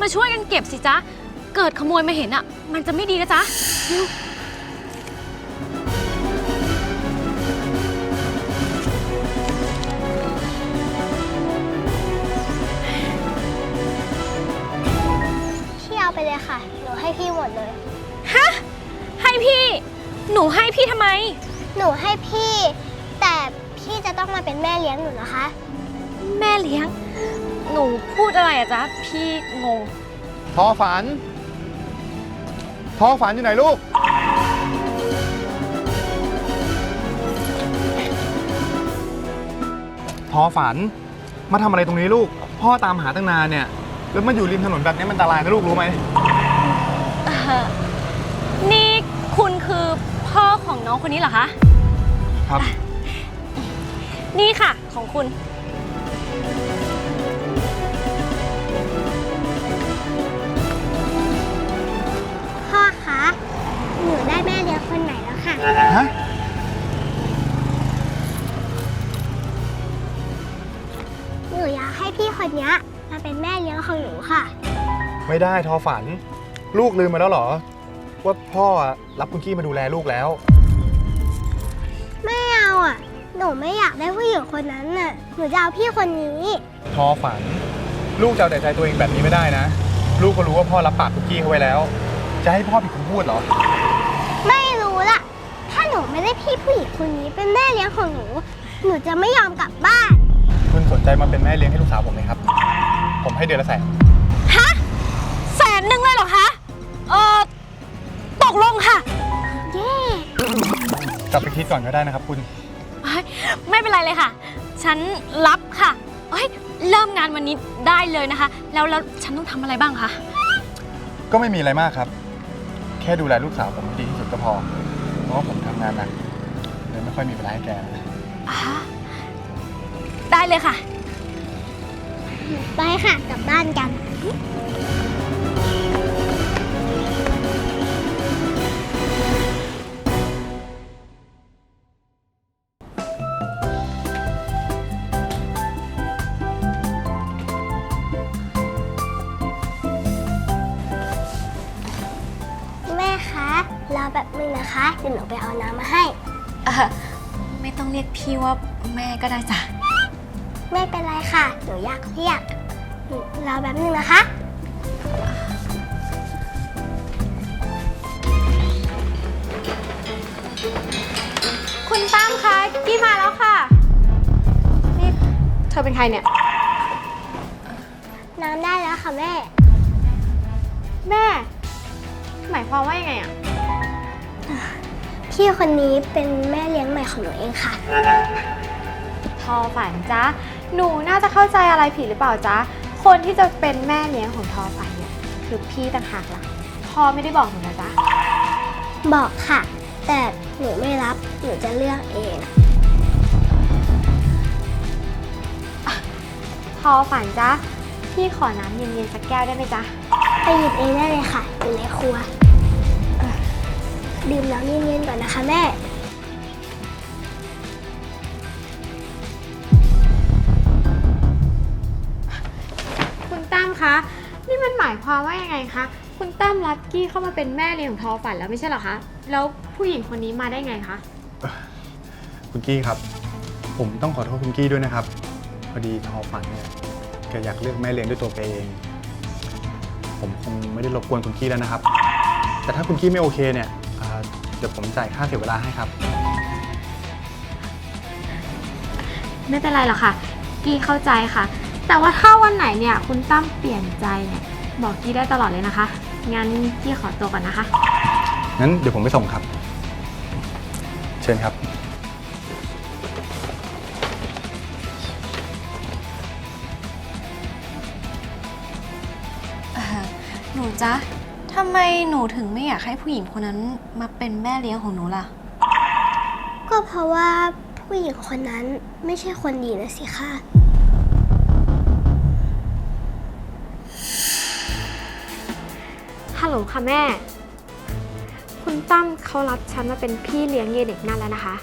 มาช่วยกันเก็บสิจ๊ะ เกิดขโมยมาเห็นอะ มันจะไม่ดีนะจ๊ะเร็วพี่เอาไปเลยค่ะ หนูให้พี่หมดเลย ฮะ ให้พี่ หนูให้พี่ทำไม หนูให้พี่ แต่พี่จะต้องมาเป็นแม่เลี้ยงหนูนะคะ แม่เลี้ยง หนูพูดอะไรอะจ๊ะ พี่งง ทอฝัน ทอฝันอยู่ไหนลูก ทอฝัน มาทำอะไรตรงนี้ลูก พ่อตามหาตั้งนานเนี่ย แล้วมาอยู่ริมถนนแบบนี้มันอันตรายนะลูกรู้ไหมเอ่อนี่คุณคือพ่อของน้องคนนี้เหรอคะ ครับ นี่ค่ะของคุณ หนูได้แม่เลี้ยงคนใหม่แล้วค่ะ ฮะหนูอยากให้พี่คนเนี้ยมาเป็นแม่เลี้ยงของหนูค่ะ ไม่ได้ทอฝัน ลูกลืมไปแล้วเหรอ ว่าพ่อรับคุณกี้มาดูแลลูกแล้ว ไม่เอาอะ หนูไม่อยากได้ผู้หญิงคนนั้นน่ะ หนูจะเอาพี่คนนี้ ทอฝัน ลูกจะเอาแต่ใจตัวเองแบบนี้ไม่ได้นะ ลูกก็รู้ว่าพ่อรับปากคุกกี้เขาไว้แล้ว จะให้พ่อผิดคำพูดเหรอ ไม่รู้ล่ะ ถ้าหนู ไม่ได้พี่ผู้หญิงคนนี้เป็นแม่เลี้ยงของหนู หนูจะไม่ยอมกลับบ้าน คุณสนใจมาเป็นแม่เลี้ยงให้ลูกสาวผมไหมครับ ผมให้เดือนละแสนฮะแสนหนึ่งเลยเหรอคะเออตกลงค่ะ เย้กลับไปคิดก่อนก็ได้นะครับ คุณ เฮ้ยไม่เป็นไรเลยค่ะ ฉันรับค่ะเอ้ยเริ่มงานวันนี้ได้เลยนะคะ แล้วแล้วฉันต้องทำอะไรบ้างคะ ก็ไม่มีอะไรมากครับ แค่ดูแลลูกสาวผมให้ดีที่สุดก็พอเพราะว่าผมทำ งานหนักเลยไม่ค่อยมีเวลาให้แกนะอ่าได้เลยค่ะ ไปค่ะ กลับบ้านกัน แบบนึงนะคะ เดี๋ยวหนูไปเอาน้ำมาให้ เออไม่ต้องเรียกพี่ว่าแม่ก็ได้จ้ะ ไม่เป็นไรค่ะ หนูอยากเรียกหนูรอแบบนึงนะคะ คุณตั้มคะกี้มาแล้วค่ะ นี่เธอเป็นใครเนี่ย น้ำได้แล้วค่ะแม่ แม่ หมายความว่ายังไงอะ พี่คนนี้เป็นแม่เลี้ยงใหม่ของหนูเองค่ะ ทอฝันจ๊ะ หนูน่าจะเข้าใจอะไรผิดหรือเปล่าจ๊ะ คนที่จะเป็นแม่เลี้ยงของทอฝันเนี่ยคือพี่ต่างหากล่ะพ่อไม่ได้บอกหนูนะจ๊ะ บอกค่ะ แต่หนูไม่รับ หนูจะเลือกเอง ทอฝันจ๊ะ พี่ขอน้ำเย็นๆสักแก้วได้ไหมจ๊ะ ไปหยิบเองได้เลยค่ะ อยู่ในครัวเอ่อ ดื่มน้ำเย็นๆก่อนนะคะแม่ คุณตั้มคะ นี่มันหมายความว่ายังไงคะ คุณตั้มรับกี้เข้ามาเป็นแม่เลี้ยงของทอฝันแล้วไม่ใช่เหรอคะ แล้วผู้หญิงคนนี้มาได้ไงคะ คุณกี้ครับ ผมต้องขอโทษคุณกี้ด้วยนะครับ พอดีทอฝันเนี่ยแกอยากเลือกแม่เลี้ยงด้วยตัวแกเอง ผมคงไม่ได้รบกวนคุณกี้แล้วนะครับ แต่ถ้าคุณกี้ไม่โอเคเนี่ยอ่า เดี๋ยวผมจ่ายค่าเสียเวลาให้ครับ ไม่เป็นไรหรอกค่ะ กี้เข้าใจค่ะ แต่ว่าถ้าวันไหนเนี่ย คุณตั้มเปลี่ยนใจเนี่ยบอกกี้ได้ตลอดเลยนะคะ งั้นกี้ขอตัวก่อนนะคะ งั้นเดี๋ยวผมไปส่งครับ เชิญครับเอ่อหนูจ๊ะ ทำไมหนูถึงไม่อยากให้ผู้หญิงคนนั้นมาเป็นแม่เลี้ยงของหนูล่ะ ก็เพราะว่าผู้หญิงคนนั้นไม่ใช่คนดีนะสิคะฮัลโหลค่ะแม่ คุณตั้มเขารับฉันมาเป็นพี่เลี้ยงเยเด็กนั่นแล้วนะคะ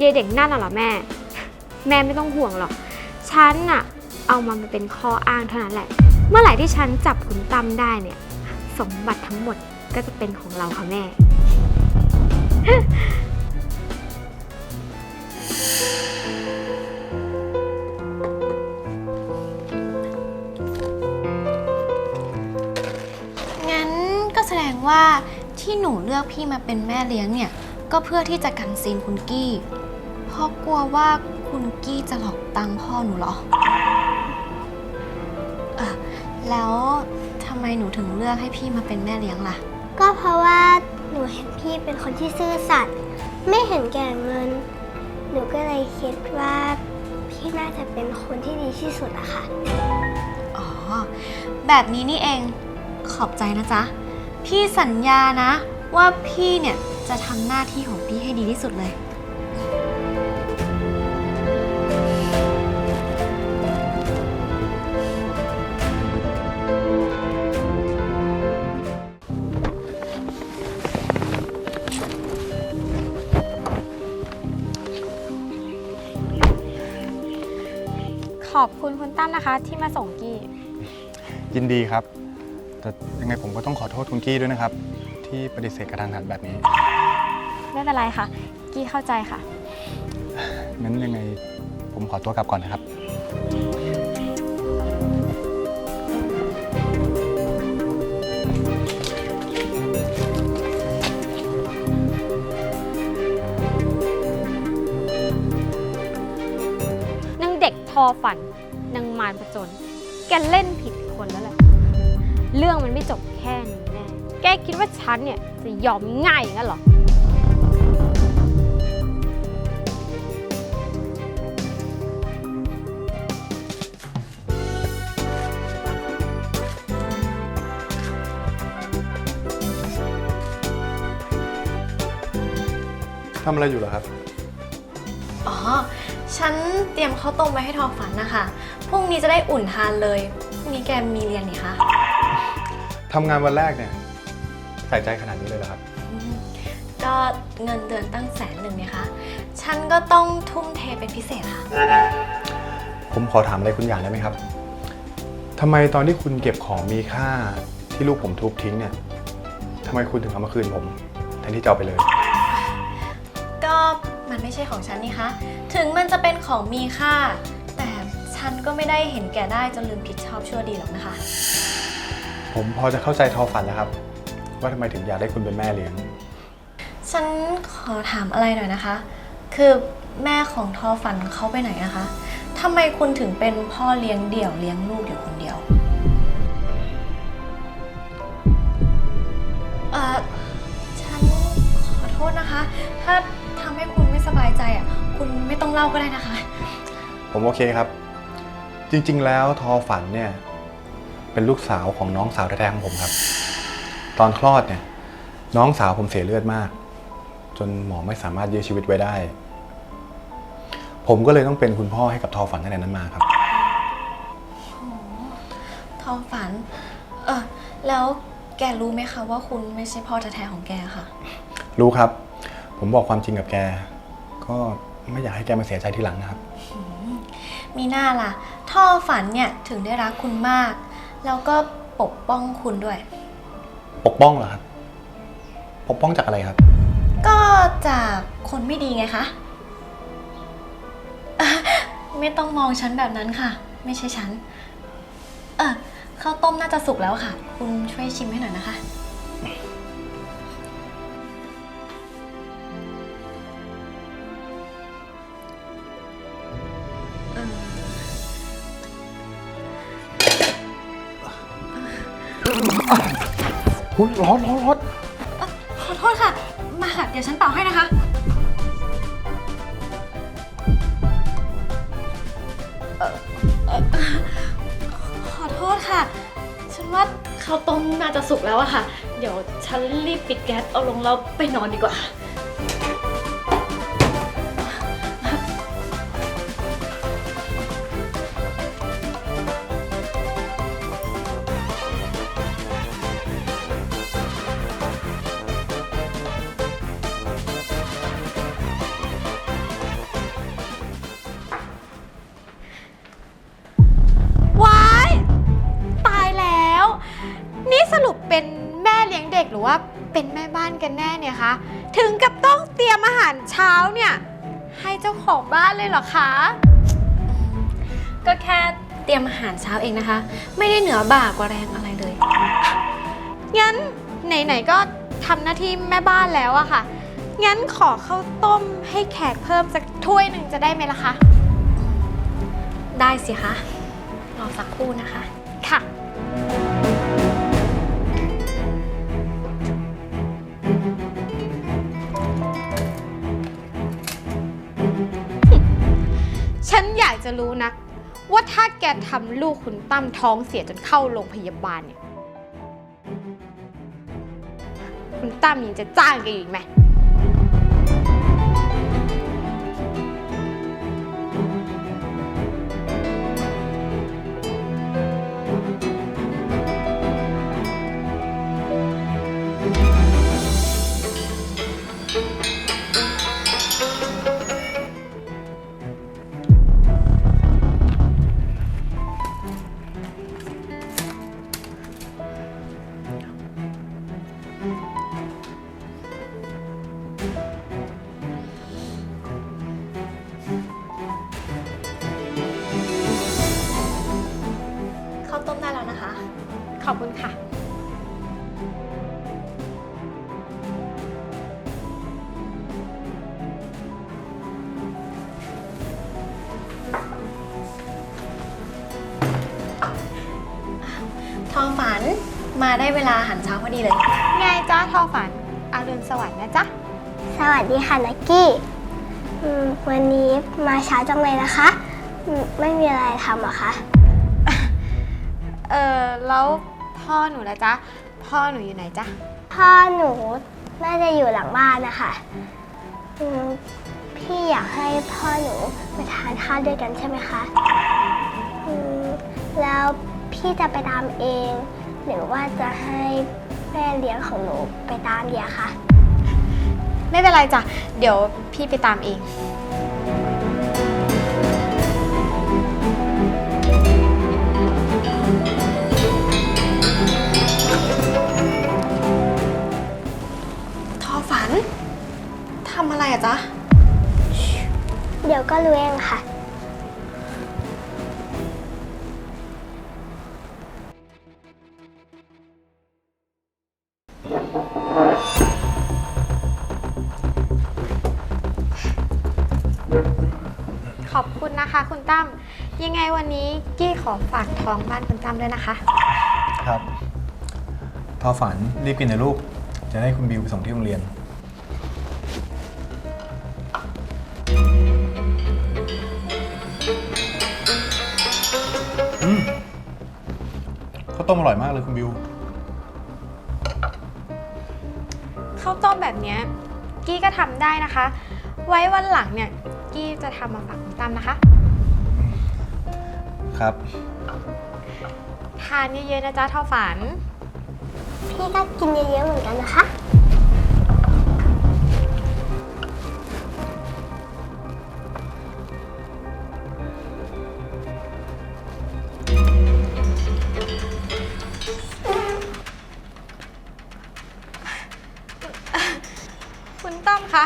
ยายเด็กนั่นน่ะเหรอแม่ แม่ไม่ต้องห่วงหรอก ฉันน่ะ เอามันมาเป็นข้ออ้างเท่านั้นแหละ เมื่อไหร่ที่ฉันจับคุณตั้มได้เนี่ย สมบัติทั้งหมดก็จะเป็นของเราค่ะแม่ งั้นก็แสดงว่าที่หนูเลือกพี่มาเป็นแม่เลี้ยงเนี่ย ก็เพื่อที่จะกันซีนคุณกี้ เพราะกลัวว่าคุณกี้จะหลอกตังค์พ่อหนูเหรอเออ แล้วทำไมหนูถึงเลือกให้พี่มาเป็นแม่เลี้ยงล่ะ ก็เพราะว่าหนูเห็นพี่เป็นคนที่ซื่อสัตย์ไม่เห็นแก่เงิน หนูก็เลยคิดว่าพี่น่าจะเป็นคนที่ดีที่สุดอะค่ะ อ๋อ แบบนี้นี่เองขอบใจนะจ๊ะ พี่สัญญานะ ว่าพี่เนี่ยจะทำหน้าที่ของพี่ให้ดีที่สุดเลย ขอบคุณคุณตั้มนะคะ ที่มาส่งกี้ ยินดีครับ แต่ยังไงผมก็ต้องขอโทษคุณกี้ด้วยนะครับ ที่ปฏิเสธกระทันหันแบบนี้ ไม่เป็นไรค่ะ กี้เข้าใจค่ะ งั้นยังไงผมขอตัวกลับก่อนนะครับ ทอฝันนางมารผจญแกเล่นผิดคนแล้วแหละ เรื่องมันไม่จบแค่นี้แน่ แกคิดว่าฉันเนี่ยจะยอมง่ายอย่างนั้นเหรอ ทำอะไรอยู่เหรอครับ ฉันเตรียมข้าวต้มไว้ให้ทอฝันนะคะ พรุ่งนี้จะได้อุ่นทานเลย พรุ่งนี้แกมีเรียนนี่คะทำงานวันแรกเนี่ยใส่ใจขนาดนี้เลยเหรอครับ อืมก็เงินเดือนตั้งแสนหนึ่งเนี่ยคะ ฉันก็ต้องทุ่มเทเป็นพิเศษค่ะ ผมขอถามอะไรคุณอย่างได้ไหมครับทำไมตอนที่คุณเก็บของมีค่าที่ลูกผมทุบทิ้งเนี่ยทำไมคุณถึงเอามาคืนผมแทนที่จะเอาไปเลยก็มัน ไม่ใช่ของฉันนี่คะ ถึงมันจะเป็นของมีค่า แต่ฉันก็ไม่ได้เห็นแก่ได้จนลืมผิดชอบชั่วดีหรอกนะคะ ผมพอจะเข้าใจทอฝันแล้วครับ ว่าทำไมถึงอยากได้คุณเป็นแม่เลี้ยง ฉันขอถามอะไรหน่อยนะคะ คือแม่ของทอฝันเขาไปไหนอะคะทำไมคุณถึงเป็นพ่อเลี้ยงเดี่ยวเลี้ยงลูกอยู่คนเดียวเอ่อฉันขอโทษนะคะ ถ้าทำให้คุณไม่ สบายใจอะคุณไม่ต้องเล่าก็ได้นะคะ ผมโอเคครับ จริงๆ แล้วทอฝันเนี่ย เป็นลูกสาวของน้องสาวแท้ๆของผมครับ ตอนคลอดเนี่ย น้องสาวผมเสียเลือดมาก จนหมอไม่สามารถยื้อชีวิตไว้ได้ ผมก็เลยต้องเป็นคุณพ่อให้กับทอฝันตั้งแต่นั้นมาครับ ทอฝัน เออแล้วแกรู้ไหมคะว่าคุณไม่ใช่พ่อแท้ๆของแกค่ะ รู้ครับ ผมบอกความจริงกับแก ก็ไม่อยากให้แกมาเสียใจทีหลังนะครับ มีหน้าล่ะ ท่อฝันเนี่ยถึงได้รักคุณมาก แล้วก็ปกป้องคุณด้วย ปกป้องเหรอครับ ปกป้องจากอะไรครับ ก็จากคนไม่ดีไงคะอะไม่ต้องมองฉันแบบนั้นค่ะ ไม่ใช่ฉัน เออข้าวต้มน่าจะสุกแล้วค่ะ คุณช่วยชิมให้หน่อยนะคะ อุ้ยร้อนร้อนร้อนขอโทษค่ะ มาค่ะ เดี๋ยวฉันเป่าให้นะคะ เอ่อเอ่อขอโทษค่ะ ฉันว่าข้าวต้มน่าจะสุกแล้วอะค่ะ เดี๋ยวฉันรีบปิดแก๊สเอาลงแล้วไปนอนดีกว่า เป็นแม่บ้านกันแน่เนี่ยคะ ถึงกับต้องเตรียมอาหารเช้าเนี่ย ให้เจ้าของบ้านเลยเหรอคะ ก็แค่เตรียมอาหารเช้าเองนะคะ ไม่ได้เหนือบ่ากว่าแรงอะไรเลย งั้นไหนๆก็ทำหน้าที่แม่บ้านแล้วอะค่ะ งั้นขอข้าวต้มให้แขกเพิ่มสักถ้วยหนึ่งจะได้ไหมล่ะคะ ได้สิคะ รอสักครู่นะคะ รู้นะว่าถ้าแกทำลูกคุณตั้มท้องเสียจนเข้าโรงพยาบาลเนี่ย คุณตั้มยังจะจ้างแกอีกไหม มาได้เวลาอาหารเช้าพอดีเลย ไงจ้าทอฝันอารุณสวัสดิ์นะจ๊ะ สวัสดีค่ะนักกี้อืมวันนี้มาเช้าจังเลยนะคะอืมไม่มีอะไรทำเหรอคะ เออแล้วพ่อหนูละจ๊ะ พ่อหนูอยู่ไหนจ๊ะ พ่อหนูน่าจะอยู่หลังบ้านนะคะอืมพี่อยากให้พ่อหนูมาทานข้าวด้วยกันใช่ไหมคะอืมแล้วพี่จะไปตามเอง หรือว่าจะให้แม่เลี้ยงของหนูไปตามเดียคะไม่เป็นไรจ้ะ เดี๋ยวพี่ไปตามเอง ทอฝัน ทำอะไรอะจ๊ะ เดี๋ยวก็รู้เองค่ะ ขอฝากท้องบ้านคุณตั้มด้วยนะคะ ครับทอฝันรีบกินนะลูก จะได้คุณบิวไปส่งที่โรงเรียน อืมข้าวต้มอร่อยมากเลยคุณบิว ข้าวต้มแบบเนี้ยกี้ก็ทำได้นะคะ ไว้วันหลังเนี่ย กี้จะทำมาฝากคุณตั้มนะคะ ครับ ทานเยอะๆนะจ๊ะทอฝัน พี่ก็กินเยอะๆเหมือนกันนะคะ คุณตั้มคะ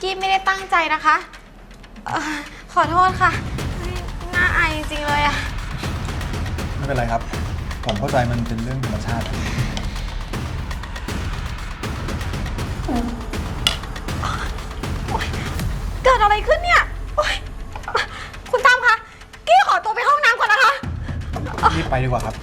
กี้ไม่ได้ตั้งใจนะคะเอ่อขอโทษค่ะ ริง ๆ เลยอะไม่เป็นไรครับ ผมเข้าใจมันเป็นเรื่องธรรมชาติเกิดอะไรขึ้นเนี่ยโอ๊ยคุณตั้มคะ กี้ขอตัวไปห้องน้ำก่อนนะคะ รีบไปดีกว่าครับ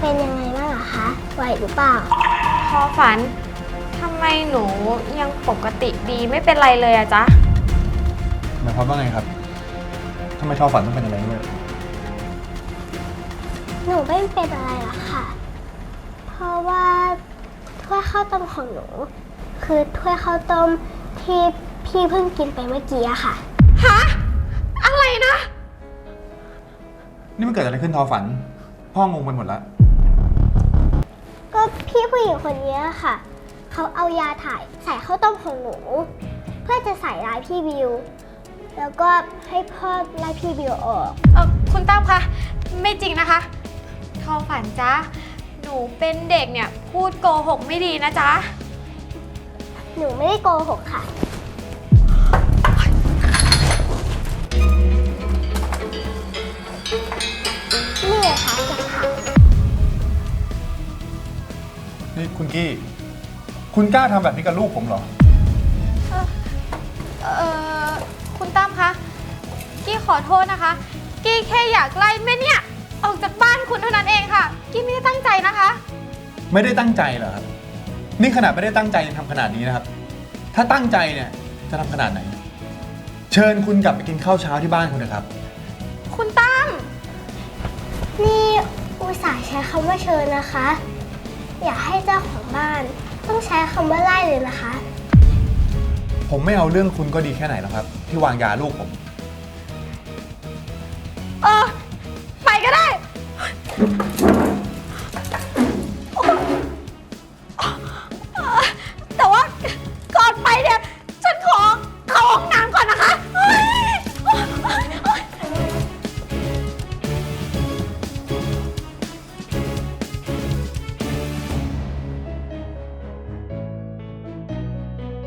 เป็นยังไงบ้างอะคะไหวหรือเปล่า พอฝันทำไมหนูยังปกติดีไม่เป็นไรเลยอะจ๊ะ หมายความว่าไงครับททำไมทอฝันต้องเป็นอะไรด้วยหนูไม่เป็นอะไรหรอกค่ะ เพราะว่าถ้วยข้าวต้มของหนู คือถ้วยข้าวต้มที่พี่เพิ่งกินไปเมื่อกี้อะค่ะ ฮะ นี่มันเกิดอะไรขึ้นทอฝัน พ่องงไปหมดแล้ว ก็พี่ผู้หญิงคนนี้ค่ะ เขาเอายาถ่ายใส่ข้าวต้มของหนู เพื่อจะใส่ร้ายพี่บิว แล้วก็ให้พ่อไล่พี่บิวออก เออคุณตั้มคะ ไม่จริงนะคะทอฝันจ๊ะหนูเป็นเด็กเนี่ย พูดโกหกไม่ดีนะจ๊ะ หนูไม่ได้โกหกค่ะ นี่คุณกี้ คุณกล้าทำแบบนี้กับลูกผมเหรอ เออคุณตั้มคะ กี้ขอโทษนะคะ กี้แค่อยากไล่แม่เนี่ย ออกจากบ้านคุณเท่านั้นเองค่ะ กี้ไม่ได้ตั้งใจนะคะ ไม่ได้ตั้งใจเหรอครับ นี่ขนาดไม่ได้ตั้งใจยังทำขนาดนี้นะครับ ถ้าตั้งใจเนี่ยจะทำขนาดไหน เชิญคุณกลับไปกินข้าวเช้าที่บ้านคุณนะครับ คุณตั้ม นี่อุตส่าห์ใช้คำว่าเชิญนะคะ อย่าให้เจ้าของบ้าน ต้องใช้คำว่าไล่เลยนะคะ ผมไม่เอาเรื่องคุณก็ดีแค่ไหนแล้วครับ ที่วางยาลูกผม